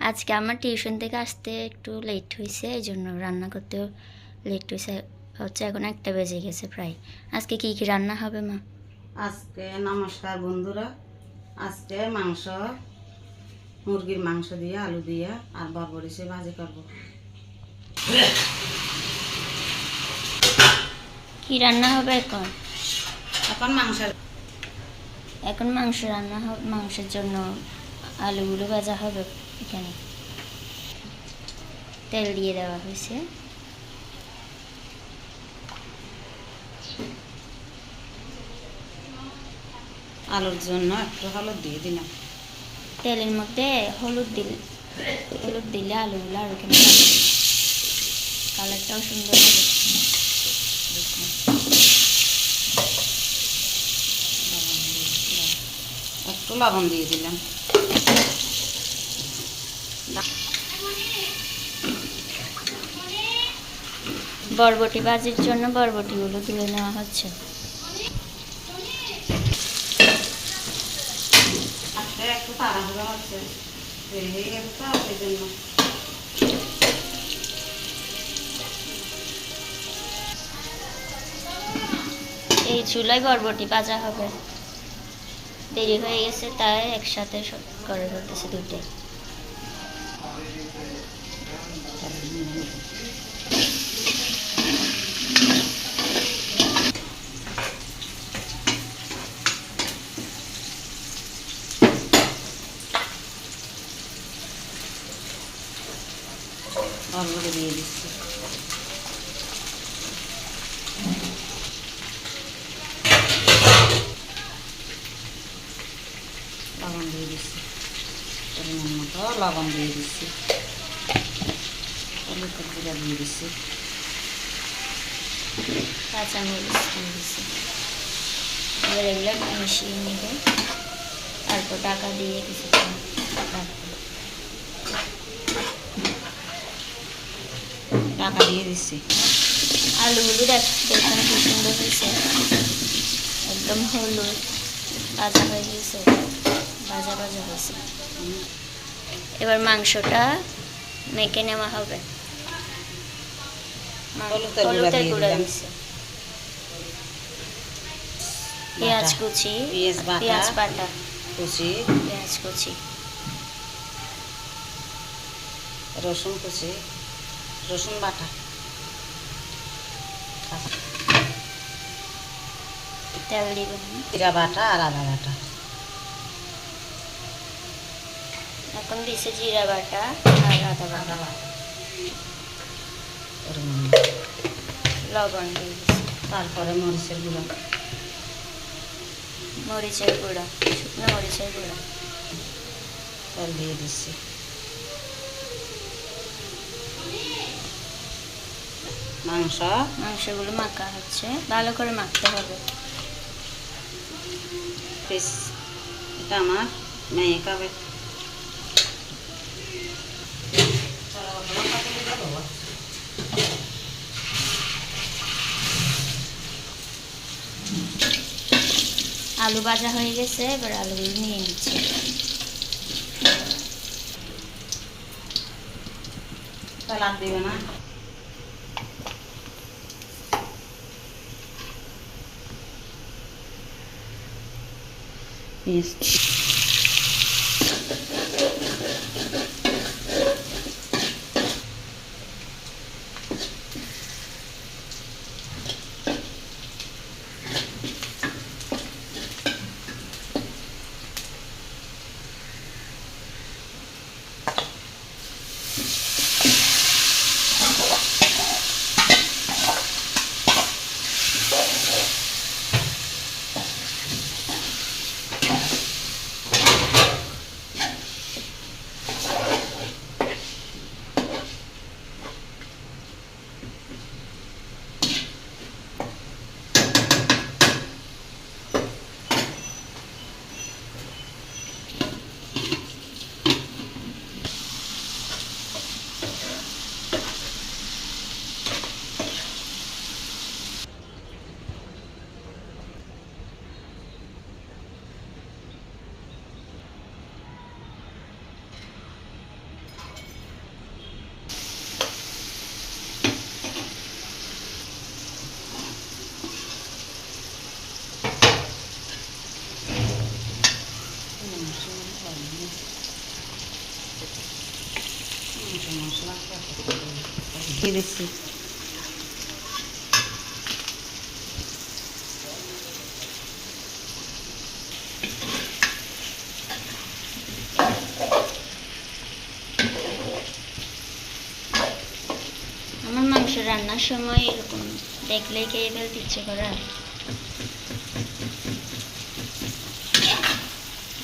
আজকে আমার টিউশন থেকে আসতে একটু লেট হয়েছে এই জন্য রান্না করতেও লেট হয়েছে। হচ্ছে এখন একটা বেজে গেছে প্রায়। আজকে কি কি রান্না হবে মা? আজকে নমস্কার বন্ধুরা আজকে মাংস মুরগির মাংস দিয়ে আলু দিয়ে আর বরবরিশে ভাজি করব। কি রান্না হবে এখন? এখন মাংস এখন মাংস রান্না হবে মাংসের জন্য আলুগুলো ভাজা হবে। এখানে। তেল দিয়ে দেওয়া হয়েছে। আলুর জন্য একটু হলুদ দিয়ে দিলাম। তেলের মধ্যে হলুদ দিলে হলুদ দিলে আলুগুলো আর ওখানে কালারটাও সুন্দর হবে। একটু লবণ দিয়ে দিলাম। বরবটি বাজির জন্য বরবটিগুলো তুলে নেওয়া হচ্ছে। একটু তাড়াহুড়ো হচ্ছে। হয়ে গেছে তো সেই জন্য। এই চুলায় বরবটি ভাজা হবে। দেরি হয়ে গেছে তাই একসাথে করে ফেলতেছে দুটোই বরবটি দিয়ে দিচ্ছি লবণ দিয়ে দিচ্ছি পরিমাণ মতো লবণ দিয়ে দিচ্ছি হলুদ জিরা দিয়ে দিচ্ছি কাঁচা মরিচ দিয়ে দিছি এবার এগুলো মিশিয়ে নেবে তারপর টাকা দিয়ে কিছুক্ষণ টাকা দিয়ে দিচ্ছি আলুগুলো দেখ দেখুন কি সুন্দর হয়েছে। একদম হলুদ ভাজা হয়ে গেছে। ভাজা ভাজা হয়েছে। এবার মাংসটা মেখে নেওয়া হবে। হলুদের গুঁড়া। দিছে। পেঁয়াজ কুচি। পেঁয়াজ বাটা। কুচি। পেঁয়াজ কুচি। রসুন কুচি। রসুন বাটা। তেল দিবেন জিরা বাটা আর আদা বাটা। এখন দিছে জিরা বাটা আর আদা বাটা। লবণ দিয়ে তারপরে মরিচের গুঁড়ো। মরিচের গুঁড়া শুকনো মরিচের গুঁড়া। তেল দিয়ে দিচ্ছি। মাংস। মাংসগুলো মাখা হচ্ছে। ভালো করে মাখতে হবে। এটা আমার মেয়ে খাবে। আলু ভাজা হয়ে গেছে এবার আলুগুলো নিয়ে নিচ্ছে। সালাদ দিবে না। East. আমার মাংস রান্নার সময় এরকম দেখলেই খেয়ে ফেলতে ইচ্ছে করে।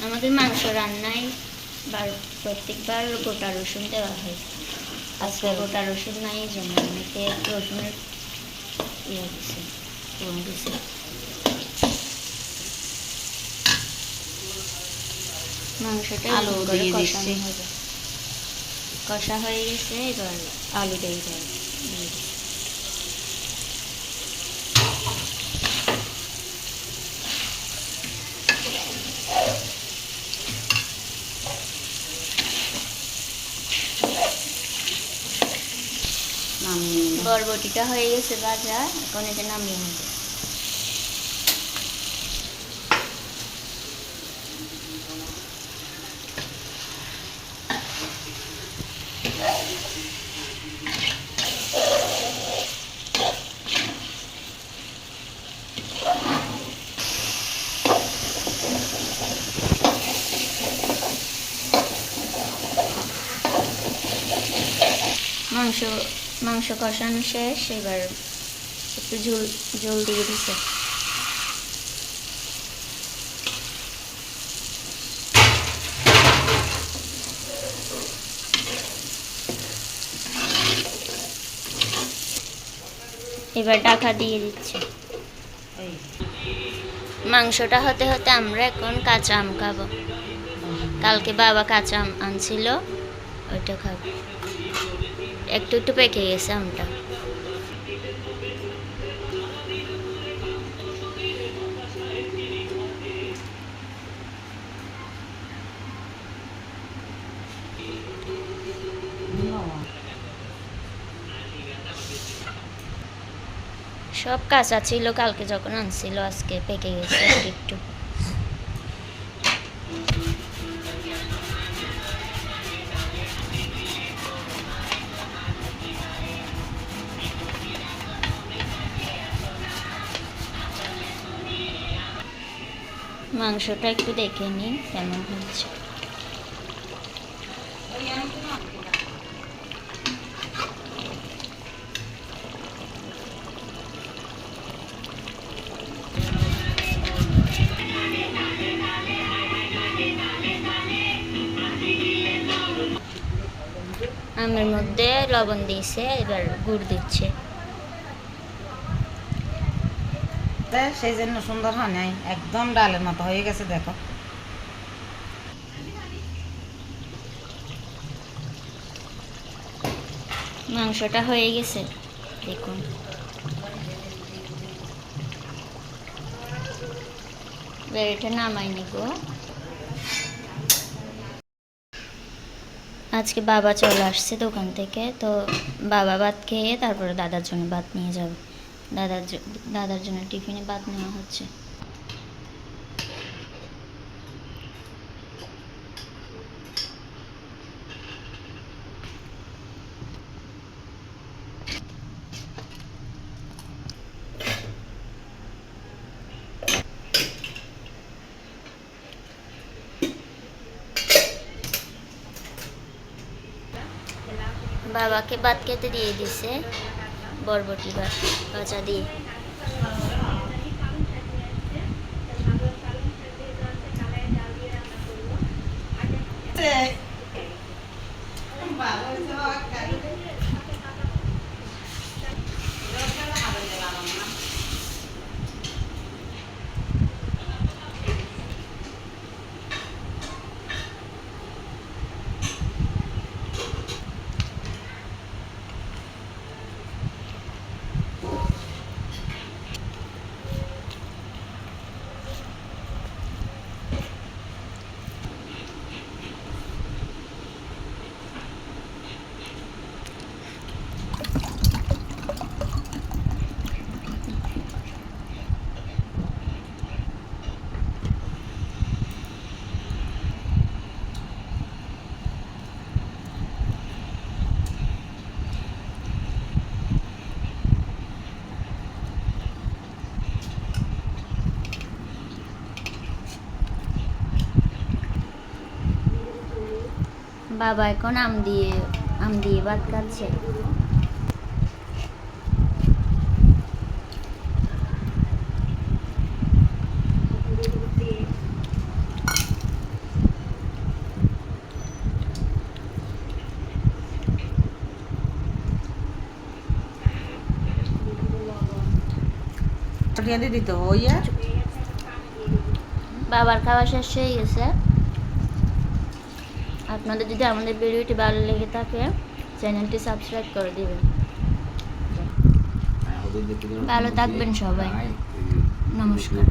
আমাদের মাংস রান্নায় বার প্রত্যেকবার গোটা রসুন দেওয়া হয় আজকে গোটা রসুন নাই যে জন্য অনেকে রসুনের ইয়ে দিছে ফোড়ন দিছে। মাংসটা আলু দিয়ে দিচ্ছি। কষা হয়ে গেছে এবার আলু দিয়ে দেয় বরবটিটা হয়ে গেছে ভাজা এখন এটা নামিয়ে নেব। মাংস মাংস কষানো শেষ, এবার একটু ঝোল ঝোল দিয়ে দিছে। এবার ডাকা দিয়ে দিচ্ছে। মাংসটা হতে হতে আমরা এখন কাঁচা আম খাব। কালকে বাবা কাঁচা আম আনছিল, ওইটা খাব। একটু একটু পেকে গেছে আমটা। সব কাঁচা ছিল কালকে যখন আনছিল, আজকে পেকে গেছে একটু। মাংসটা একটু দেখে নিই কেমন হচ্ছে। আমের মধ্যে লবণ দিয়েছে এবার গুড় দিচ্ছে। তা সেই জন্য সুন্দর হয় নাই। একদম ডালের মতো হয়ে গেছে, দেখো। মাংসটা হয়ে গেছে, দেখুন। এটা নামাই নিব। আজকে বাবা চলে আসছে দোকান থেকে, তো বাবা ভাত খেয়ে তারপরে দাদার জন্য ভাত নিয়ে যাবে। দাদার দাদার জন্য টিফিনে ভাত নেওয়া হচ্ছে। বাবাকে ভাত খেতে দিয়ে দিছে। বরবটি বা কাঁচা দিয়ে Yeah. বাবা এখন আম দিয়ে আম দিয়ে ভাত খাচ্ছে। দিতে হইয়া? বাবার খাওয়া শেষ হয়ে গেছে। আপনাদের যদি আমাদের ভিডিওটি ভালো লেগে থাকে চ্যানেলটি সাবস্ক্রাইব করে দিবেন। ভালো থাকবেন সবাই। নমস্কার।